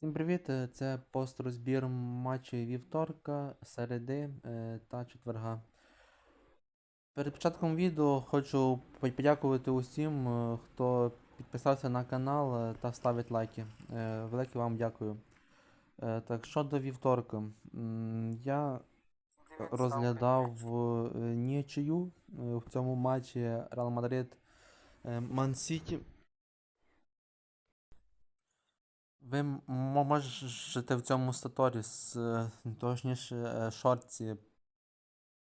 Всім привіт! е, Це пост-розбір матчів вівторка, середи е, та четверга. Перед початком відео хочу подякувати усім, е, хто підписався на канал та ставить лайки. Велике вам дякую. Так, щодо вівторка, я розглядав нічию в цьому матчі Реал Мадрид Ман Сіті. Ви можете в цьому сторіс, е, точніше, е, шорті,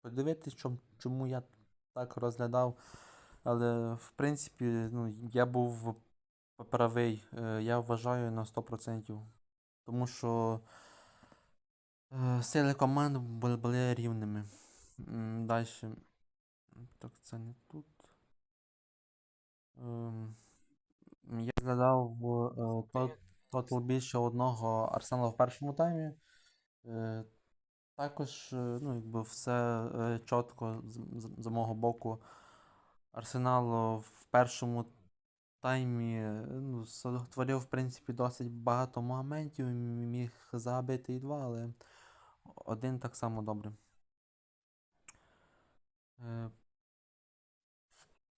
подивитись, чому я так розглядав. Але, в принципі, ну, я був правий, е, я вважаю на 100%. Тому що е, сили команд були, були рівними. Далі. Так, це не тут. Ем, Я згадав е, то- тотал більше одного Арсенала в першому таймі. Е, Також, е, ну, якби все е, чітко з, мого боку. Арсенал в першому таймі ну, створив, в принципі, досить багато моментів, міг забити і два, але один так само добре.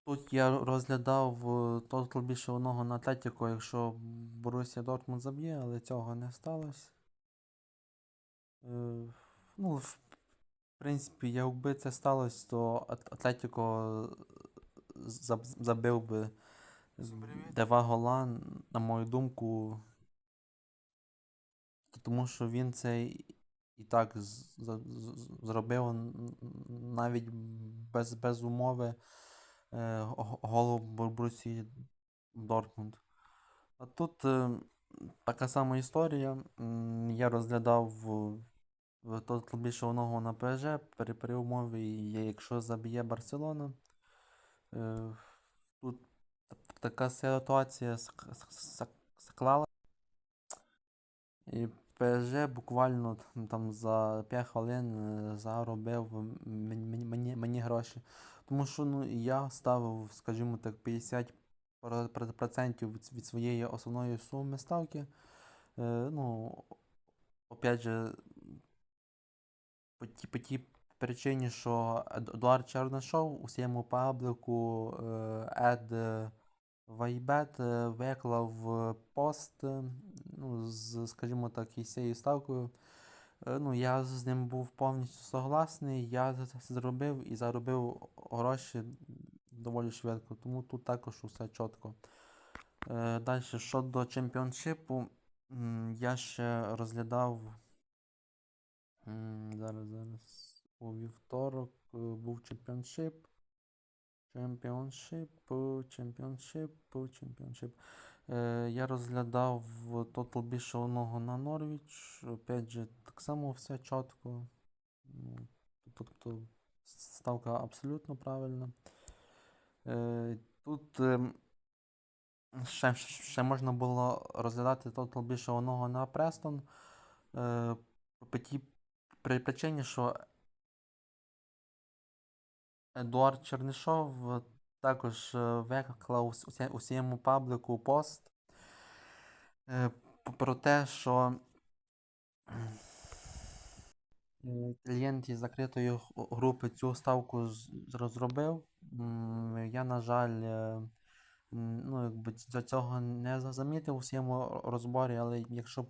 Тут я розглядав е, тотал більше одного на Атлетіко, якщо Борусія Дортмунд заб'є, але цього не сталося. Е, Ну, в принципі, якби це сталося, то Атлетіко забив би два гола, на мою думку. Тому що він це і так зробив навіть без, без умови голу Борусії Дортмунд. А тут е, така сама історія. Я розглядав тотал більше одного на ПСЖ при, при умові, якщо заб'є Барселона. Е, Тут така ситуація ск- ск- ск- склала. І ПСЖ буквально там за 5 хвилин е, заробив мені, мені, мені гроші. Тому що ну, я ставив, скажімо так, 50% про- про- процентів від своєї основної суми ставки. Е, ну, опять же, по тій, по тій причині, що Ед- Едуард Чернишов у своєму паблику Ед Вайбет е, виклав е, пост, е, ну, з, скажімо так, із цією ставкою. Е, Ну, я з ним був повністю согласний, я це це зробив і заробив гроші доволі швидко, тому тут також усе чітко. Е, Далі, щодо чемпіоншипу, я ще розглядав. Зараз, зараз. У вівторок е, був чемпіоншип. Е, чемпіоншип. Е, я розглядав тотал більше одного на Норвіч. Опять же, так само все чітко. Ну, Тобто ставка абсолютно правильна. Е, тут ем, ще, ще можна було розглядати тотал більше одного на Престон. Е, по тій при причині, що Едуард Чернишов також е, виклав у своєму паблику пост е, про те, що клієнт із закритої групи цю ставку розробив. Я, на жаль, е, ну, якби ць- цього не замітив у своєму розборі, але якщо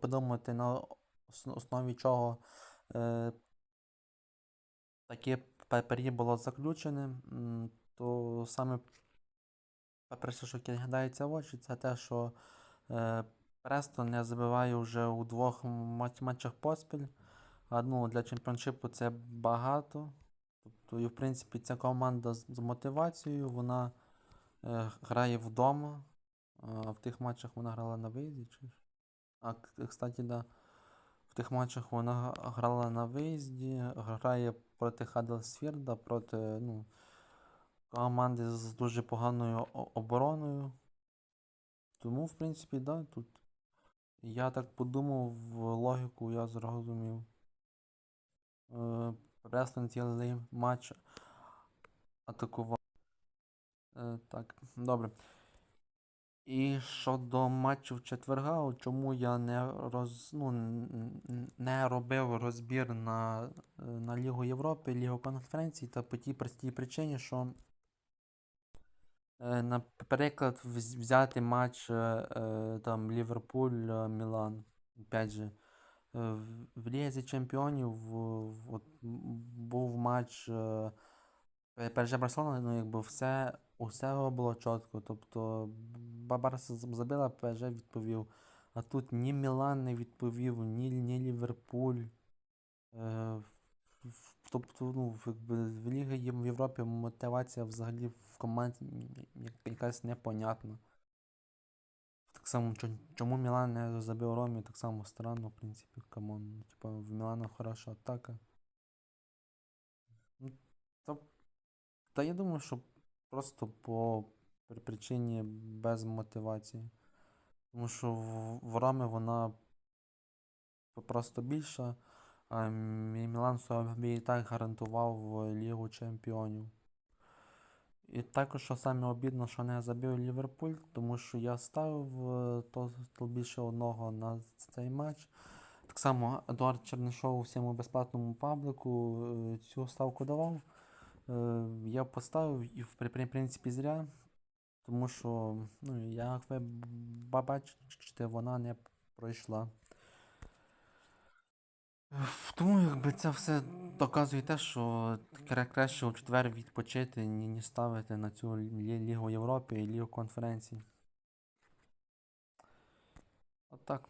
подумати на основі чого е, таке папері було заключене, то саме перше, що кидається в очі, це те, що е, Престон не забиває вже у двох матчах поспіль. А для чемпіоншипу це багато. Тобто, і в принципі, ця команда з, з мотивацією, вона е, грає вдома. А в тих матчах вона грала на виїзді. Чи... А, кстати, да. В тих матчах вона грала на виїзді, грає проти Хаддерсфілда, проти ну, команди з дуже поганою обороною. Тому, в принципі, да, тут я так подумав, логіку я зрозумів. Е, Преслен цілий матч атакував. Е, так, добре. І щодо матчів четверга, чому я не роз, ну, не робив розбір на, на Лігу Європи, Лігу конференцій, та по тій простій причині, що, е, наприклад, взяти матч е, е, там Ліверпуль, е, Мілан, опять же, в, Лізі Чемпіонів от, був матч е, Пе- Перше Барселона, ну якби все, усе було чітко. Тобто Барса забила, ПСЖ відповів. А тут ні Мілан не відповів, ні, ні Ліверпуль. Е, тобто, ну, якби в Ліги в Європі мотивація взагалі в команді якась непонятна. Так само, чо- чому Мілан не забив Ромі, так само странно, в принципі, камон. Типа в Мілана хороша атака. Ну, та Та я думаю, що просто по при- причині без мотивації. Тому що в, в Ромі вона просто більша, а Мі- Мілан собі і так гарантував Лігу Чемпіонів. І також, що саме обідно, що не забив Ліверпуль, тому що я ставив е, то, то більше одного на цей матч. Так само Едуард Чернишов у всьому безплатному паблику е, цю ставку давав. Е, Я поставив і в при- при- принципі зря, тому що, ну, як ви бачите, вона не пройшла. Тому якби це все доказує те, що краще у четвер відпочити, ні, ставити на цю Лі- Лігу Європи і Лігу конференцій. Отак.